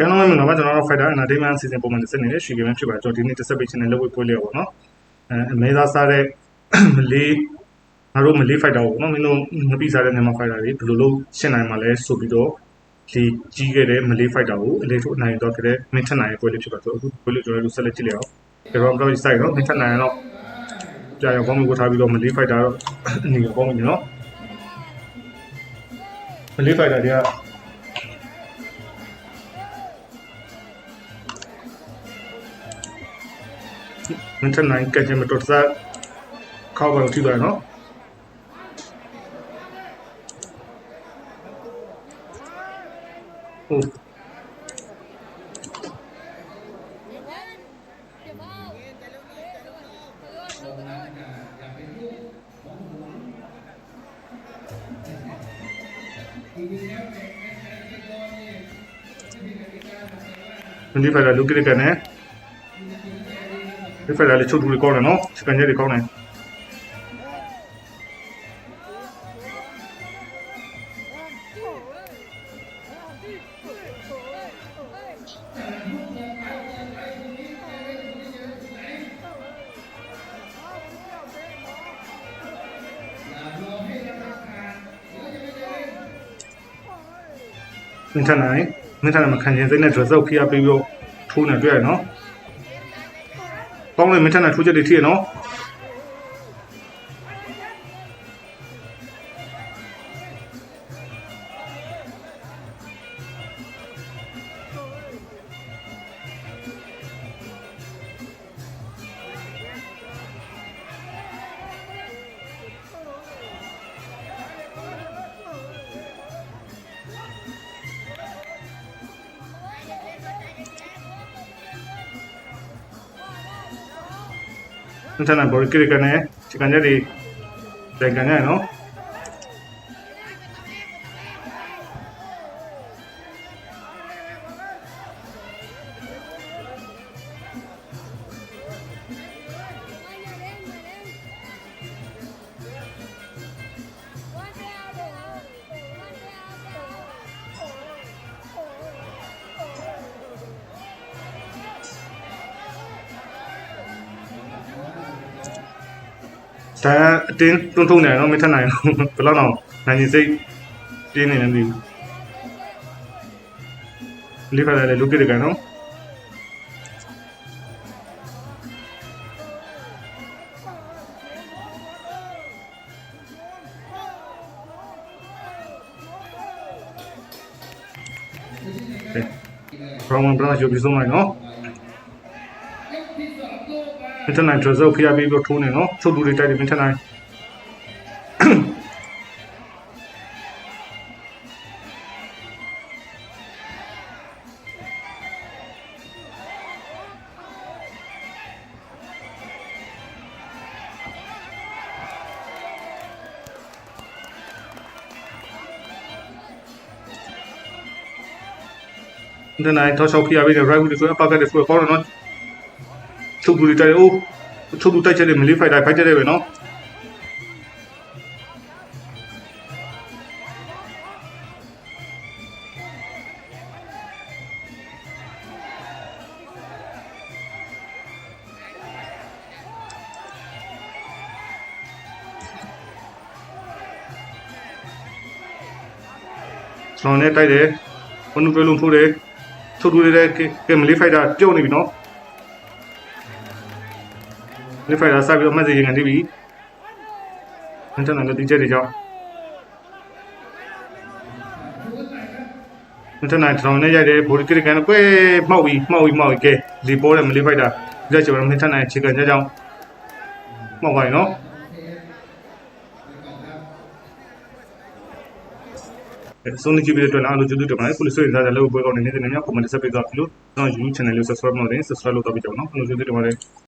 ကဲလုံးလုံးမင်္ဂလာပါကျွန်တော်တို့ Fighter Entertainment Season ပုံမှန်တစ်စက်နေတဲ့ရှီဂိမ်းဖြစ်ပါတယ်ကျွန်တော်ဒီနေ့တစ်စက်ပေးချင်တဲ့လက်ဝဲပွဲလေးပေါ့နော်အဲအမဲသားစားတဲ့မလေးငါတို့မလေး Fighter ပေါ့နော်မင်းတို့မပြီးစားတဲ့မြန်မာ Fighter တွေဘယ်လိုလုပ်ရှင်းနိုင်မှာလဲဆိုပြီးတော့ဒီကြီးခဲ့တဲ့မလေး Fighter ကိုအလေးထုတ်နိုင်တော့ခဲ့တဲ့မင်းထက်နိုင်ရဲ့ပွဲလေးဖြစ်ပါဆိုအခုပွဲလေးကျွန်တော်တို့ဆက်လက်ကြည့်လိုက်အောင်ဒီတော့တော့ site တော့မင်းထက်နိုင်တော့ကြာရောက်ကောင်းမျိုးထားပြီးတော့မလေး Fighter တော့အနေနဲ့ကောင်းပြီနော်မလေး Fighter တွေက မင်းထနိုင်ကကြမတော်စားခေါက်ပါလို့ထိသွားနော်ဟုတ်မင်း ဒီဖက်လာလူကရကနေဒီဖက်လာလေချုပ်တူလေးကောင်းတယ်နော်စကန်ကျဲလေးကောင်းတယ်မင်းထနိုင်မင်းထနိုင်မခံချင်စိတ်နဲ့ dress up ဖိအားပေးပြီးတော့ထိုးနေတွေ့ရနော် ကောင်းလေမင်းထနိုင်ထိုးချက်တွေထိရနော် မင်းထနိုင်ဘော်ကရကနေ စကန်ကျဲတွေတိုင်ကန်ရနော်ဒါအတင်းတွန်းထုံနေနော်မင်းထနိုင်ဘယ်လောက်တော့နိုင်ရင်စိတ်ပြင်းနေနေပြီလေးဖက်လာလေလူကရကနော်ဘရောင်းဘရောင်းရုပ်ပြီးဆုံးလိုက်နော် မင်းထနိုင်ဒရဇ်ဖိအားပေးပြီးထိုးနေနော်ချုပ်တူတွေတိုက်တယ်မင်းထနိုင်မင်းထနိုင်ထောက်ချောက်ဖိအားပေးတယ် right ကိုဆိုအပါကတ်တွေဆိုတော့ကောင်းတယ်နော် ချုပ်တူတွေတိုက်တယ်အိုးချုပ်တူတိုက်ချက်တွေမလေးဖိုက်တာဖိုက်တယ်ပဲနော်ကျွန်တော်နဲ့တိုက်တယ်ဘုံနုတွဲလုံးထိုးတယ်ချုပ်တူတွေလည်းကဲမလေးဖိုက်တာပြုတ်နေပြီနော် လေးဖိုင်လာစပြီးတော့မှတ်စီရင်ကနေပြီအန်တနာလည်းဒီချက်တွေကြောင့်အန်တနာတောင်းနေရိုက်တယ်ဘိုလ်ကရကန်ကွဲမှောက်ပြီးမှောက်ပြီးမှောက်ပြီးကဲလီပေါ်တယ်မလေးဖိုက်တာဒီချက်ချောမင်းထနိုင်ခြေကန်ကြကြောင်းမှောက်ပါရင်နော်အဲဆုံးနေကြည့်ပြီးတော့လည်းအားလုံးကျေးဇူးတင်ပါတယ်ကိုလေးဆိုရင်ဒါလည်းလောက်ပွဲကောင်းနေနေတယ်ည comment ဆက်ပေးသွားပြီလို့ကျွန်တော် YouTube channel လေး subscribe လုပ်တယ် subscribe လုပ်တော့ပြကြအောင်နော်အားလုံးကျေးဇူးတင်ပါတယ်